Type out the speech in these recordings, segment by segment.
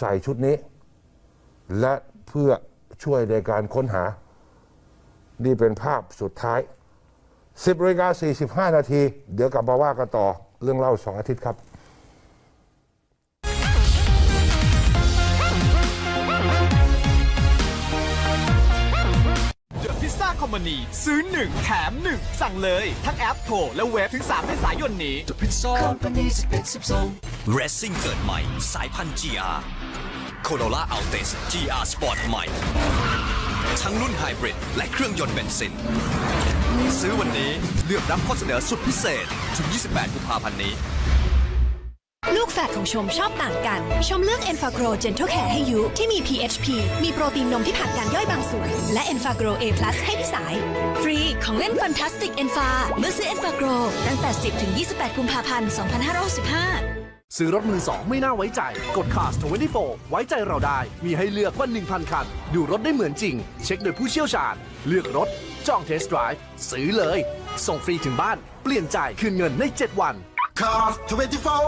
ใส่ชุดนี้ และเพื่อช่วยในการค้นหา นี่เป็นภาพสุดท้าย 10นาฬิกา45 นาที เดี๋ยวกลับมาว่ากันต่อเรื่องเล่าสองอาทิตย์ครับเดอะพิซซ่าคอมมานีซื้อ 1 แถม 1 สั่งเลย ทั้งแอปโทรและเว็บถึง 3 เมษายนนี้ The Pizza Company 11 12 Racing เกิดใหม่ สายพันธุ์ GR Corolla Altis GR Sport ใหม่ ทั้งรุ่นไฮบริดและเครื่องยนต์เบนซิน ซื้อวันนี้เลือกรับข้อเสนอสุดพิเศษ ถึง 28 กุมภาพันธ์นี้ ลูกแฝดของชมชอบต่างกัน ชมเลือก e n f a g r o Gentle Care ให้ยุที่มี PHP มีโปรตีนนมที่ผ่านการย่อยบางส่วน และ e n f a g r o A+ ให้พี่สาย ฟรีของเล่น Fantastic e n f a เมื่อซื้อ e n f a g r o ตั้งแต่ 10 ถึง 28 กุมภาพันธ์ 2565 ซื้อรถมือสองไม่น่าไว้ใจ กด Cars 24 ไว้ใจเราได้ มีให้เลือกกว่า 1,000 คัน ดูรถได้เหมือนจริง เช็คโดยผู้เชี่ยวชาญ เลือกรถ จองเทสต์ไดรฟ์ซื้อเลย ส่งฟรีถึงบ้าน เปลี่ยนใจายคืนเงินใน 7 วัน Cars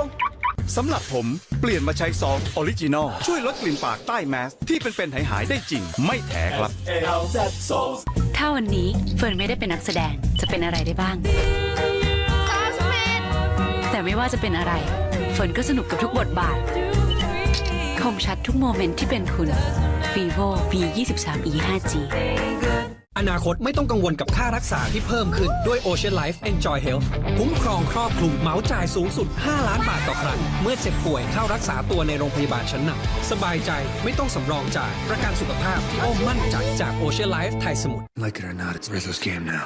24สำหรับผมเปลี่ยนมาใช้ซองออริจินอลช่วยลดกลิ่นปากใต้แมส ที่เป็นๆหายหายๆได้จริง ไม่แถครับ ถ้าวันนี้เฟิร์นไม่ได้เป็นนักแสดงจะเป็นอะไรได้บ้าง แต่ไม่ว่าจะเป็นอะไร เฟิร์นก็สนุกกับทุกบทบาท คมชัดทุกโมเมนต์ที่เป็นคุณ vivo v 2 3 e 5 g อนาคตไม่ต้องกังวลกับค่ารักษาที่เพิ่มขึ้นด้วย Ocean Life Enjoy Health คุ้มครองครอบคลุมเมาส์จ่ายสูงสุด 5 ล้านบาทต่อครั้ง เมื่อเจ็บป่วยเข้ารักษาตัวในโรงพยาบาลชั้นนำสบายใจไม่ต้องสำรองจ่าย ประกันสุขภาพที่อ้อมมั่นใจจาก Ocean Life ไทยสมุทร Like it or not, it's Rizzo's game now.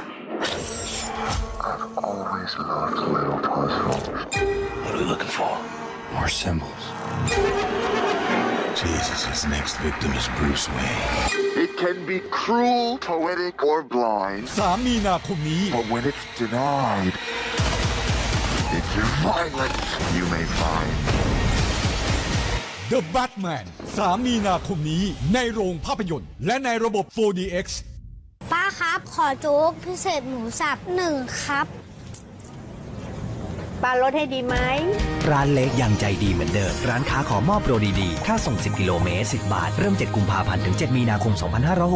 I've always loved little puzzles. What are we looking for? More symbols. Jesus, his next victim is Bruce Wayne. It can be cruel, poetic, or blind, 3 มีนาคมนี้ but when it's denied, it's your violence you may find. The Batman 3 มีนาคมนี้ ในโรงภาพยนตร์ และในระบบ 4DX ป้าครับ ขอโจ๊กพิเศษหมูสับหนึ่งครับ ป้าลดให้ดีไหม ร้านเล็กยังใจดีเหมือนเดิม ร้านค้าขอมอบโปรดีๆ ค่าส่ง 10 กิโลเมตร 10 บาท เริ่ม 7 กุมภาพันธ์ ถึง 7 มีนาคม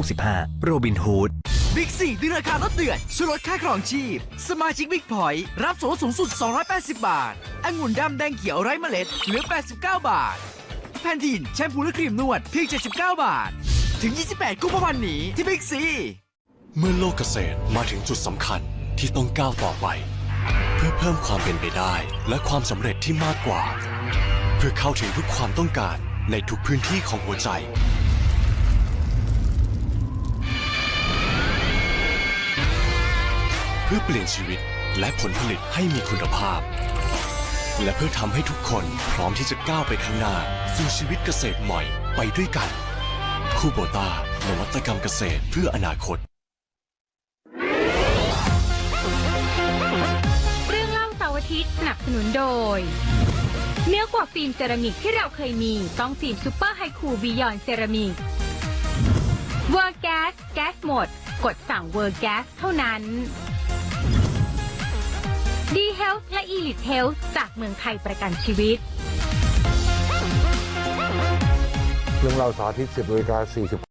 2565 โรบินฮูดบิ๊กซีดึงราคาลดเดือดช่วยลดค่าครองชีพ สมาชิกบิ๊กพอยต์รับส่วนลดสูงสุด 280 บาทองุ่นดำแดงเขียวไร้เมล็ดเหลือ 89 บาท แพนทีนแชมพูและครีมนวดเพียง 79 บาท ถึง 28 กุมภาพันธ์นี้ที่บิ๊กซี เมื่อโลกเกษตรมาถึงจุดสำคัญที่ต้องก้าวต่อไป เพื่อเพิ่มความเป็นไปได้และความสำเร็จที่มากกว่า เพื่อเข้าถึงทุกความต้องการในทุกพื้นที่ของหัวใจ เพื่อเปลี่ยนชีวิตและผลผลิตให้มีคุณภาพ และเพื่อทำให้ทุกคนพร้อมที่จะก้าวไปข้างหน้าสู่ชีวิตเกษตรใหม่ไปด้วยกัน คูโบตานวัตกรรมเกษตรเพื่ออนาคต ทิตย์สนับสนุนโดย เนื้อกว่าฟิล์มเซรามิกที่เราเคยมี ต้องฟิล์มซูเปอร์ไฮคูบิยอนเซรามิกเวอร์แก๊สแก๊สหมด กดสั่งเวอร์แก๊สเท่านั้นดีเฮลท์และอีลิทเฮลท์จากเมืองไทยประกันชีวิตเรื่องเล่าสาทิตย์10นาฬิกา40